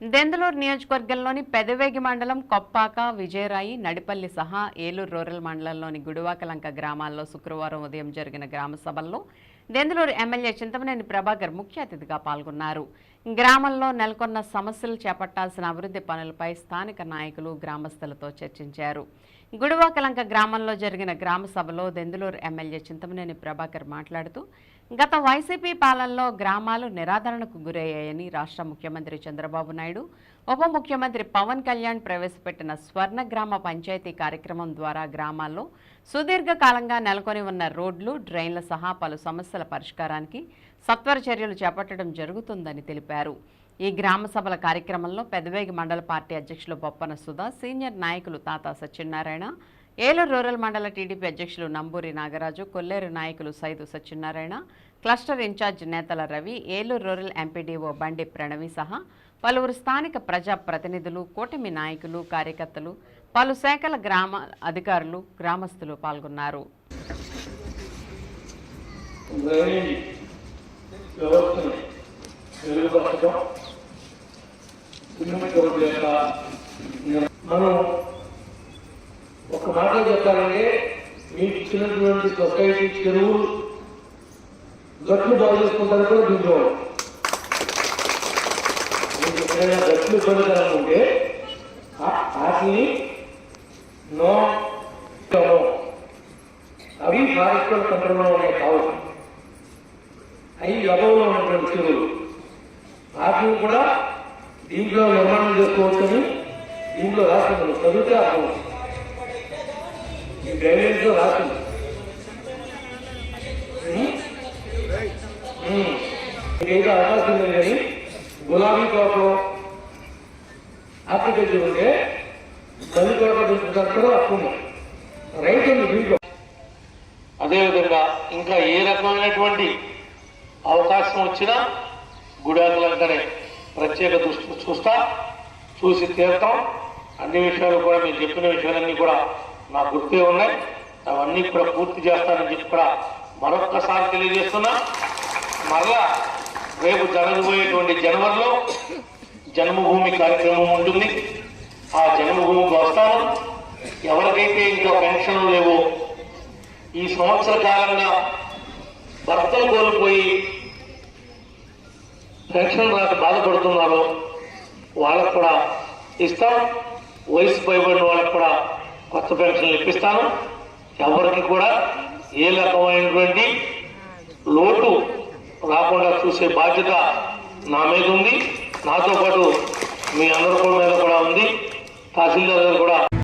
దెందలూరు నియోజకవర్గంలోని పెదవేగి మండలం కొప్పాక విజయరాయి నడిపల్లి సహా ఏలూరు రూరల్ మండలంలోని గుడివాకలంక గ్రామాల్లో శుక్రవారం ఉదయం జరిగిన గ్రామ సభల్లో దెందలూరు ఎమ్మెల్యే చింతమనేని ప్రభాకర్ ముఖ్య అతిథిగా పాల్గొన్నారు. గ్రామంలో నెలకొన్న సమస్యలు చేపట్టాల్సిన అభివృద్ధి పనులపై స్థానిక నాయకులు గ్రామస్తులతో చర్చించారు. గుడివాకలంక గ్రామంలో జరిగిన గ్రామ సభలో దెందులూరు ఎమ్మెల్యే చింతమనేని ప్రభాకర్ మాట్లాడుతూ గత వైసీపీ పాలనలో గ్రామాలు నిరాదరణకు గురయ్యాయని రాష్ట్ర ముఖ్యమంత్రి చంద్రబాబు నాయుడు ఉప ముఖ్యమంత్రి పవన్ కళ్యాణ్ ప్రవేశపెట్టిన స్వర్ణ గ్రామ పంచాయతీ కార్యక్రమం ద్వారా గ్రామాల్లో సుదీర్ఘకాలంగా నెలకొని ఉన్న రోడ్లు డ్రైన్ల సహా పలు సమస్యల పరిష్కారానికి సత్వర చర్యలు చేపట్టడం జరుగుతుందని తెలిపారు. ఈ గ్రామ సభల కార్యక్రమంలో పెదవేగి మండల పార్టీ అధ్యక్షులు బొప్పన సుధా సీనియర్ నాయకులు తాతా సత్యనారాయణ ఏలూరు రూరల్ మండల టీడీపీ అధ్యక్షులు నంబూరి నాగరాజు కొల్లేరు నాయకులు సైదు సత్యనారాయణ క్లస్టర్ ఇన్ఛార్జ్ నేతల రవి ఏలూరు రూరల్ ఎంపీడీఓ బండి ప్రణవి సహా పలువురు స్థానిక ప్రజా ప్రతినిధులు కూటమి నాయకులు కార్యకర్తలు పలు శాఖల గ్రామ అధికారులు గ్రామస్తులు పాల్గొన్నారు. డ్రైనేజీ వ్యవస్థను మెరుగుపరచడం మనం ఒక మాట చెప్పాలంటే మీకు ఇచ్చినటువంటి సొసైటీ చెరువులు గట్లు బాగు చేసుకుంటారు కూడా దీంట్లో. మీకు ఎక్కడైనా గట్లు ఇబ్బందికరంగా ఉంటే వాటిని నో అవి ఫారెస్ట్ కంట్రోల్లో ఉన్నాయి కావచ్చు అవి లభంలో ఉన్నటువంటి చెరువులు వాటిని కూడా దీంట్లో నిర్మాణం చేసుకోవచ్చని దీంట్లో రాసింది చదివితే అర్థం. ఈ డ్రైనేజ్ రాస్తుంది రాసింది అవకాశం లేదు కానీ గులాబీ తోటలో అప్లికేషన్ ఉంటే మల్లి తోట పెంచుకుంటారు అప్పుడు ఉంది. ఉంది దీంట్లో. అదేవిధంగా ఇంకా ఏ రకమైనటువంటి అవకాశం వచ్చినా గుడాకులంకనే ప్రత్యేక దృష్టి చూస్తా చూసి తీరుతాం అన్ని విషయాలు కూడా మీరు చెప్పిన విషయాలన్నీ కూడా నా గుర్తే ఉన్నాయి. అవన్నీ కూడా పూర్తి చేస్తానని చెప్పి కూడా మరొక్కసారి తెలియజేస్తున్నా. మరలా రేపు జరగబోయేటువంటి జనవరిలో జన్మభూమి కార్యక్రమం ఉంటుంది. ఆ జన్మభూమికి వస్తాను. ఎవరికైతే ఇంకా పెన్షన్లు లేవో ఈ సంవత్సర కాలంగా భర్తలు కోల్పోయి పెన్షన్ రాక బాధపడుతున్నారో. వాళ్ళకు కూడా ఇస్తాం. వయసు పైబడిన వాళ్ళకు కూడా కొత్త పెన్షన్లు ఇప్పిస్తాను. ఎవరికి కూడా ఏ రకమైనటువంటి లోటు రాకుండా చూసే బాధ్యత నా మీద ఉంది. నాతో పాటు మీ అందరి మీద కూడా ఉంది. తహసీల్దార్ గారు కూడా